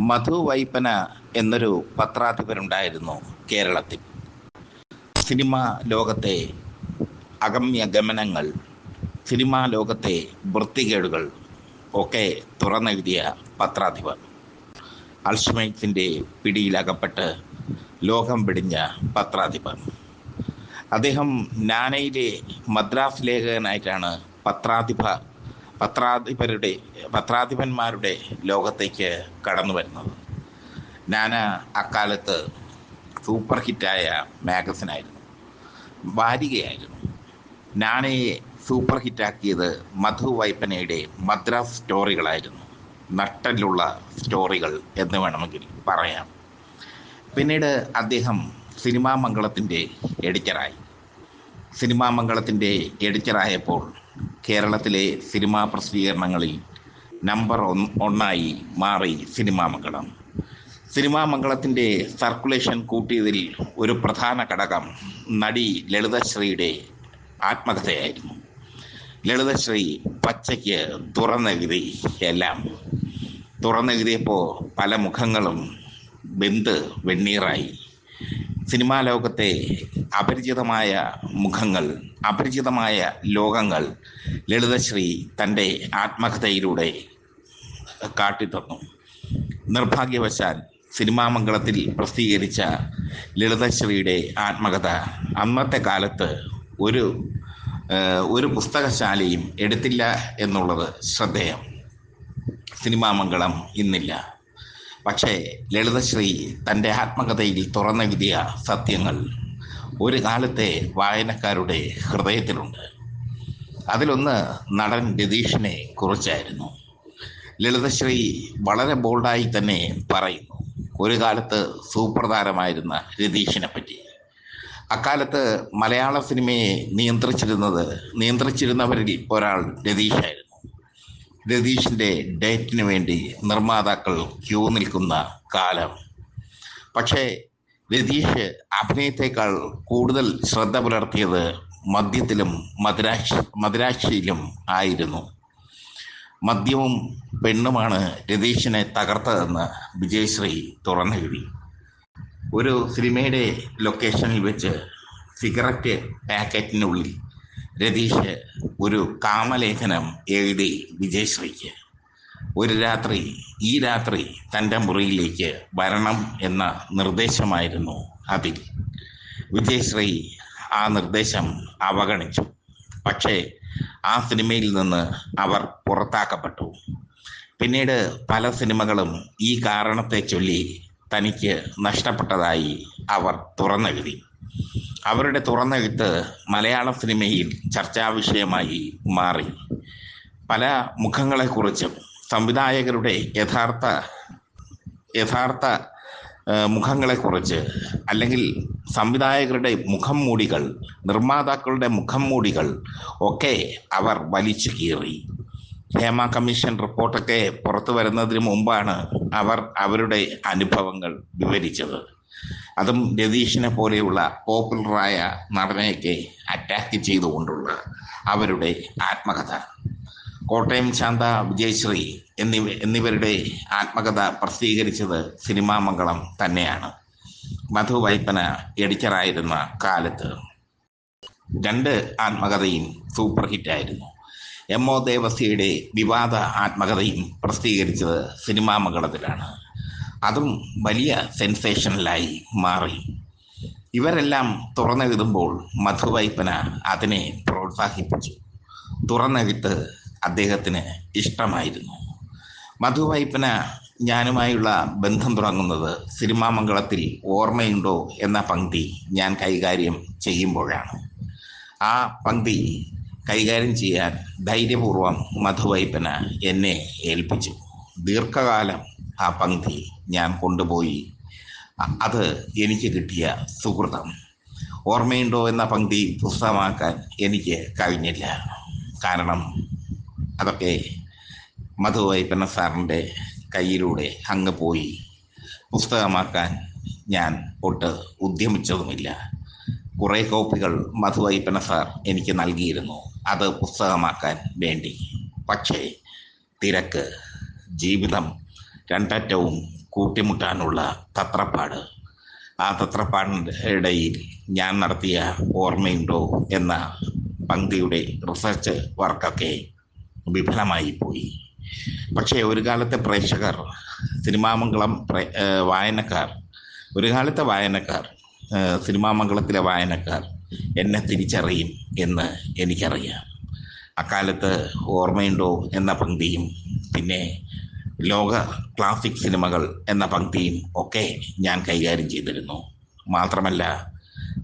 മധു വൈപ്പന എന്നൊരു പത്രാധിപരുണ്ടായിരുന്നു കേരളത്തിൽ. സിനിമ ലോകത്തെ അഗമ്യ ഗമനങ്ങൾ സിനിമാ ലോകത്തെ വൃത്തികേടുകൾ ഒക്കെ തുറന്നെഴുതിയ പത്രാധിപർ. അൽഷമൈസിന്റെ പിടിയിലകപ്പെട്ട് ലോകം പിടിഞ്ഞ പത്രാധിപർ. അദ്ദേഹം നാനയിലെ മദ്രാസ് ലേഖകനായിട്ടാണ് പത്രാധിപ പത്രാധിപരുടെ പത്രാധിപന്മാരുടെ ലോകത്തേക്ക് കടന്നു വരുന്നത്. ഞാൻ അക്കാലത്ത് സൂപ്പർ ഹിറ്റായ മാഗസിനായിരുന്നു. വാരികയായിരുന്നു. നാണയെ സൂപ്പർ ഹിറ്റാക്കിയത് മധു വൈപ്പനയുടെ മദ്രാസ് സ്റ്റോറികളായിരുന്നു. നട്ടലുള്ള സ്റ്റോറികൾ എന്ന് വേണമെങ്കിൽ പറയാം. പിന്നീട് അദ്ദേഹം സിനിമാ മംഗളത്തിന്റെ എഡിറ്ററായി സിനിമാ മംഗളത്തിന്റെ എഡിറ്ററായപ്പോൾ കേരളത്തിലെ സിനിമാ പ്രസിദ്ധീകരണങ്ങളിൽ നമ്പർ ഒന്നായി മാറി സിനിമാ മംഗളം. സിനിമാ മംഗളത്തിന്റെ സർക്കുലേഷൻ കൂട്ടിയതിൽ ഒരു പ്രധാന ഘടകം നടി ലളിതശ്രീയുടെ ആത്മകഥയായിരുന്നു. ലളിതശ്രീ പച്ചയ്ക്ക് തുറന്നെഴുതി എല്ലാം. തുറന്നെഴുതിയപ്പോൾ പല മുഖങ്ങളും ബന്ധ് വെണ്ണീറായി. സിനിമാ ലോകത്തെ അപരിചിതമായ മുഖങ്ങൾ അപരിചിതമായ ലോകങ്ങൾ ലളിതശ്രീ തന്റെ ആത്മകഥയിലൂടെ കാട്ടിത്തന്നു. നിർഭാഗ്യവശാൽ സിനിമാ മംഗളത്തിൽ പ്രസിദ്ധീകരിച്ച ലളിതശ്രീയുടെ ആത്മകഥ അന്നത്തെ കാലത്ത് ഒരു ഒരു പുസ്തകശാലയും എടുത്തില്ല എന്നുള്ളത് ശ്രദ്ധേയം. സിനിമാ മംഗളം ഇന്നില്ല. പക്ഷേ ലളിതശ്രീ തന്റെ ആത്മകഥയിൽ തുറന്ന വിധിയ സത്യങ്ങൾ ഒരു കാലത്തെ വായനക്കാരുടെ ഹൃദയത്തിലുണ്ട്. അതിലൊന്ന് നടൻ രതീഷിനെ കുറിച്ചായിരുന്നു. ലളിതശ്രീ വളരെ ബോൾഡായി തന്നെ പറയുന്നു ഒരു കാലത്ത് സൂപ്പർ താരമായിരുന്ന രതീഷിനെ പറ്റി അക്കാലത്ത് മലയാള സിനിമയെ നിയന്ത്രിച്ചിരുന്നത് നിയന്ത്രിച്ചിരുന്നവരിൽ ഒരാൾ രതീഷായിരുന്നു. രതീഷിന്റെ ഡേറ്റിന് വേണ്ടി നിർമ്മാതാക്കൾ ക്യൂ നിൽക്കുന്ന കാലം. പക്ഷേ രതീഷ് അഭിനയത്തെക്കാൾ കൂടുതൽ ശ്രദ്ധ പുലർത്തിയത് മദ്യത്തിലും മദ്രാക്ഷി മദ്രാക്ഷിയിലും ആയിരുന്നു. മദ്യവും പെണ്ണുമാണ് രതീഷിനെ തകർത്തതെന്ന് വിജയശ്രീ തുറന്നെഴുതി. ഒരു സിനിമയുടെ ലൊക്കേഷനിൽ വെച്ച് സിഗരറ്റ് പാക്കറ്റിനുള്ളിൽ രതീഷ് ഒരു കാമലേഖനം എഴുതി വിജയശ്രീക്ക്. ഒരു രാത്രി ഈ രാത്രി തന്റെ മുറിയിലേക്ക് വരണം എന്ന നിർദ്ദേശമായിരുന്നു അതിൽ വിജയശ്രീ ആ നിർദ്ദേശം അവഗണിച്ചു. പക്ഷേ ആ സിനിമയിൽ നിന്ന് അവർ പുറത്താക്കപ്പെട്ടു. പിന്നീട് പല സിനിമകളും ഈ കാരണത്തെ ചൊല്ലി തനിക്ക് നഷ്ടപ്പെട്ടതായി അവർ തുറന്നെഴുതി. അവരുടെ തുറന്നെഴുത്ത് മലയാള സിനിമയിൽ ചർച്ചാവിഷയമായി മാറി. പല മുഖങ്ങളെക്കുറിച്ചും സംവിധായകരുടെ യഥാർത്ഥ യഥാർത്ഥ മുഖങ്ങളെക്കുറിച്ച് അല്ലെങ്കിൽ സംവിധായകരുടെ മുഖം മൂടികൾ നിർമ്മാതാക്കളുടെ മുഖം മൂടികൾ ഒക്കെ അവർ വലിച്ചു കീറി. ഹേമ കമ്മീഷൻ റിപ്പോർട്ടൊക്കെ പുറത്തു വരുന്നതിന് മുമ്പാണ് അവർ അവരുടെ അനുഭവങ്ങൾ വിവരിച്ചത്. അതും രതീഷിനെ പോലെയുള്ള പോപ്പുലറായ നടനെയൊക്കെ അറ്റാക്ക് ചെയ്തുകൊണ്ടുള്ള അവരുടെ ആത്മകഥ. കോട്ടയം ശാന്ത വിജയശ്രീ എന്നിവ എന്നിവരുടെ ആത്മകഥ പ്രസിദ്ധീകരിച്ചത് സിനിമാമംഗളം തന്നെയാണ്. മധു വൈപ്പന എഡിറ്ററായിരുന്ന കാലത്ത് രണ്ട് ആത്മകഥയും സൂപ്പർ ഹിറ്റായിരുന്നു എം ഒ ദേവസ്യയുടെ വിവാദ ആത്മകഥയും പ്രസിദ്ധീകരിച്ചത് സിനിമാ മംഗളത്തിലാണ്. അതും വലിയ സെൻസേഷനിലായി മാറി. ഇവരെല്ലാം തുറന്നെഴുതുമ്പോൾ മധുവൈപ്പന അതിനെ പ്രോത്സാഹിപ്പിച്ചു. തുറന്നെഴുത്ത് അദ്ദേഹത്തിന് ഇഷ്ടമായിരുന്നു. മധുവൈപ്പന ഞാനുമായുള്ള ബന്ധം തുടങ്ങുന്നത് സിനിമാമംഗളത്തിൽ ഓർമ്മയുണ്ടോ എന്ന പങ്ക്തി ഞാൻ കൈകാര്യം ചെയ്യുമ്പോഴാണ്. ആ പങ്ക്തി കൈകാര്യം ചെയ്യാൻ ധൈര്യപൂർവം മധുവൈപ്പന എന്നെ ഏൽപ്പിച്ചു. ദീർഘകാലം ആ പങ്ക്തി ഞാൻ കൊണ്ടുപോയി. അത് എനിക്ക് കിട്ടിയ സുഹൃതം. ഓർമ്മയുണ്ടോ എന്ന പങ്ക്തി പുസ്തകമാക്കാൻ എനിക്ക് കഴിഞ്ഞില്ല. കാരണം അതൊക്കെ മധു വൈപ്പന്ന സാറിന്റെ കയ്യിലൂടെ അങ്ങ് പോയി. പുസ്തകമാക്കാൻ ഞാൻ ഒട്ട് ഉദ്യമിച്ചതുമില്ല. കുറേ കോപ്പികൾ മധു വൈപ്പന സാർ എനിക്ക് നൽകിയിരുന്നു. അത് പുസ്തകമാക്കാൻ വേണ്ടി. പക്ഷേ തിരക്ക് ജീവിതം രണ്ടറ്റവും കൂട്ടിമുട്ടാനുള്ള തത്രപ്പാട്. ആ തത്രപ്പാടിന്റെ ഇടയിൽ ഞാൻ നടത്തിയ ഓർമ്മയുണ്ടോ എന്ന പങ്ക്തിയുടെ റിസർച്ച് വർക്കൊക്കെ വിഫലമായി പോയി. പക്ഷേ ഒരു കാലത്തെ പ്രേക്ഷകർ സിനിമാമംഗളം വായനക്കാർ ഒരു കാലത്തെ വായനക്കാർ സിനിമാമംഗളത്തിലെ വായനക്കാർ എന്നെ തിരിച്ചറിയും എന്ന് എനിക്കറിയാം. അക്കാലത്ത് ഓർമ്മയുണ്ടോ എന്ന പങ്ക്തിയും പിന്നെ ലോക ക്ലാസിക് സിനിമകൾ എന്ന പങ്ക്തിയും ഒക്കെ ഞാൻ കൈകാര്യം ചെയ്തിരുന്നു. മാത്രമല്ല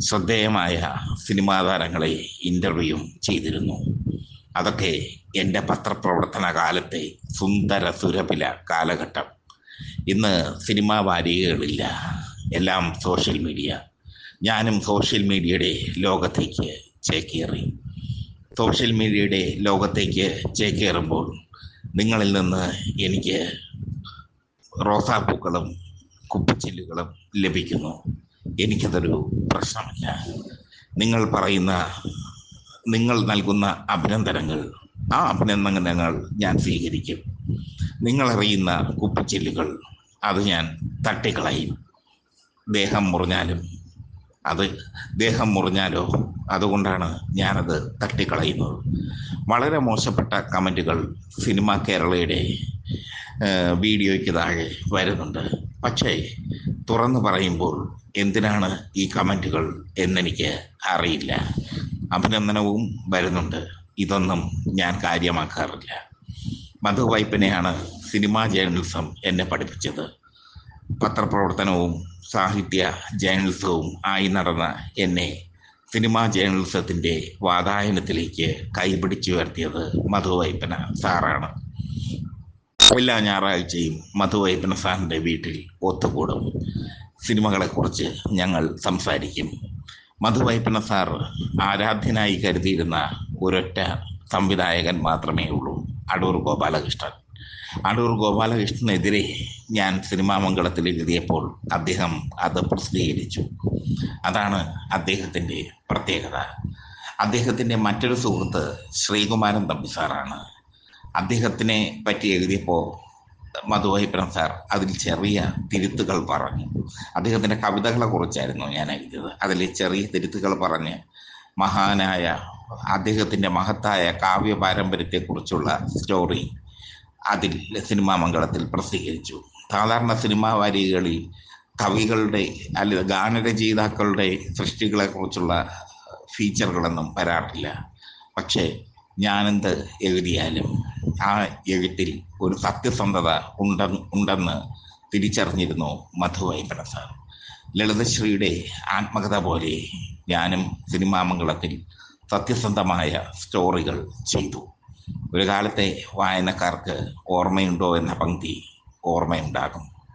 ശ്രദ്ധേയമായ സിനിമാ താരങ്ങളെ ഇന്റർവ്യൂ ചെയ്തിരുന്നു. അതൊക്കെ എന്റെ പത്രപ്രവർത്തന കാലത്തെ സുന്ദര സുരഭില കാലഘട്ടം. ഇന്ന് സിനിമാ വാരികകളില്ല എല്ലാം സോഷ്യൽ മീഡിയ ഞാനും സോഷ്യൽ മീഡിയയുടെ ലോകത്തേക്ക് ചേക്കേറി. സോഷ്യൽ മീഡിയയുടെ ലോകത്തേക്ക് ചേക്കേറുമ്പോൾ നിങ്ങളിൽ നിന്ന് എനിക്ക് റോസാപ്പൂക്കളും കുപ്പിച്ചില്ലുകളും ലഭിക്കുന്നു. എനിക്കതൊരു പ്രശ്നമില്ല. നിങ്ങൾ പറയുന്ന നിങ്ങൾ നൽകുന്ന അഭിനന്ദനങ്ങൾ ആ അഭിനന്ദനങ്ങൾ ഞാൻ സ്വീകരിക്കും. നിങ്ങളറിയുന്ന കുപ്പിച്ചില്ലുകൾ അത് ഞാൻ തട്ടിക്കളയും. ദേഹം മുറിഞ്ഞാലും അത് ദേഹം മുറിഞ്ഞാലോ അതുകൊണ്ടാണ് ഞാനത് തട്ടിക്കളയുന്നത്. വളരെ മോശപ്പെട്ട കമന്റുകൾ സിനിമ കേരളയുടെ വീഡിയോയ്ക്ക് താഴെ വരുന്നുണ്ട്. പക്ഷേ തുറന്നു പറയുമ്പോൾ എന്തിനാണ് ഈ കമന്റുകൾ എന്നെനിക്ക് അറിയില്ല. അഭിനന്ദനവും വരുന്നുണ്ട്. ഇതൊന്നും ഞാൻ കാര്യമാക്കാറില്ല. മധുവായ്പനെയാണ് സിനിമാ ജേർണലിസം എന്നെ പഠിപ്പിച്ചത്. പത്രപ്രവർത്തനവും സാഹിത്യ ജേർണലിസവും ആയി നടന്ന എന്നെ സിനിമാ ജേർണലിസത്തിന്റെ വാതായനത്തിലേക്ക് കൈപിടിച്ചുയർത്തിയത് മധു മധുവൈപ്പന സാറാണ്. എല്ലാ ഞായറാഴ്ചയും മധുവൈപ്പന സാറിന്റെ വീട്ടിൽ ഒത്തുകൂടും. സിനിമകളെക്കുറിച്ച് ഞങ്ങൾ സംസാരിക്കും. മധുവൈപ്പന സാർ ആരാധ്യനായി കരുതിയിരുന്ന ഒരൊറ്റ സംവിധായകൻ മാത്രമേ ഉള്ളൂ അടൂർ ഗോപാലകൃഷ്ണൻ. അടൂർ ഗോപാലകൃഷ്ണനെതിരെ ഞാൻ സിനിമാ മംഗളത്തിൽ എഴുതിയപ്പോൾ അദ്ദേഹം അത് പ്രസിദ്ധീകരിച്ചു. അതാണ് അദ്ദേഹത്തിന്റെ പ്രത്യേകത. അദ്ദേഹത്തിന്റെ മറ്റൊരു സുഹൃത്ത് ശ്രീകുമാരൻ തമ്പി സാറാണ്. അദ്ദേഹത്തിനെ പറ്റി എഴുതിയപ്പോൾ മധുവൈപ്പനം സാർ അതിൽ ചെറിയ തിരുത്തുകൾ പറഞ്ഞു. അദ്ദേഹത്തിന്റെ കവിതകളെ കുറിച്ചായിരുന്നു ഞാൻ എഴുതിയത്. അതിൽ ചെറിയ തിരുത്തുകൾ പറഞ്ഞ് മഹാനായ അദ്ദേഹത്തിന്റെ മഹത്തായ കാവ്യ പാരമ്പര്യത്തെക്കുറിച്ചുള്ള സ്റ്റോറി അതിൽ സിനിമാ മംഗളത്തിൽ പ്രസിദ്ധീകരിച്ചു. സാധാരണ സിനിമാ വാരികകളിൽ കവികളുടെ അല്ല ഗാനരചയിതാക്കളുടെ സൃഷ്ടികളെക്കുറിച്ചുള്ള ഫീച്ചറുകളൊന്നും വരാറില്ല. പക്ഷേ ഞാനെന്ത് എഴുതിയാലും ആ എഴുത്തിൽ ഒരു സത്യസന്ധത ഉണ്ട ഉണ്ടെന്ന് തിരിച്ചറിഞ്ഞിരുന്നു മധുവൈപ്പന സാർ. ലളിതശ്രീയുടെ ആത്മകഥ പോലെ ഞാനും സിനിമാമംഗളത്തിൽ സത്യസന്ധമായ സ്റ്റോറികൾ ചെയ്തു. ഒരു കാലത്തെ വായനക്കാർക്ക് ഓർമ്മയുണ്ടോ എന്ന പങ്ക്തി ഓർമ്മയുണ്ടാകും.